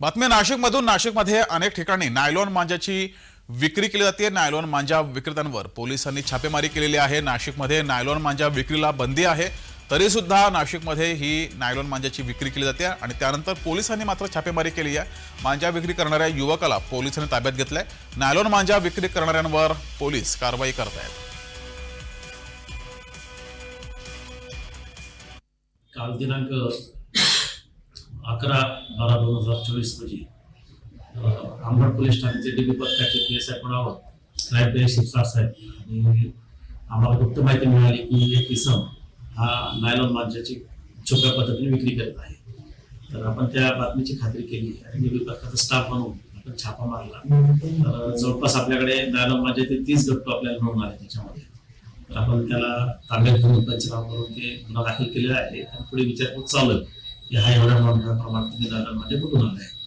बातमी नाशिकमधून. नाशिकमध्ये अनेक ठिकाणी नायलॉन मांजाची विक्री केली जाते. नायलॉन मांजा विक्रेत्यांवर पोलिसांनी छापेमारी केलेली आहे. नाशिकमध्ये नायलॉन मांजा विक्रीला बंदी आहे. तरी सुद्धा नाशिकमध्ये ही नायलॉन मांजाची विक्री केली जाते आणि त्यानंतर पोलिसांनी मात्र छापेमारी केली आहे. मांजा विक्री करणाऱ्या युवकाला पोलिसांनी ताब्यात घेतलंय. नायलॉन मांजा विक्री करणाऱ्यांवर पोलीस कारवाई करत आहेत काल दिनांक अकरा बारा दोन हजार चोवीस रोजी. आंबड पोलीस ठाण्याचे डीबी पथकाचे पी एस आय पडावर साहेब पी साहेब. आणि आम्हाला गुप्त माहिती मिळाली की एक किसम हा नायलॉन मांजाची छोट्या पद्धतीने विक्री करत आहे. तर आपण त्या बातमीची खात्री केली आणि डीबी पथकाचा स्टाफ बनवून आपण छापा मारला. तर जवळपास आपल्याकडे नायलॉन मांजाचे तीस गट्टू आपल्याला मिळून आले त्याच्यामध्ये. तर आपण त्याला ताब्यात घेऊन पंचनामा करून ते गुन्हा दाखल केलेला आहे आणि पुढे विचारपूस चालू आहे. की हा एवढ्या मोठ्या प्रमाणात निदान म्हणजे कुठून आला आहे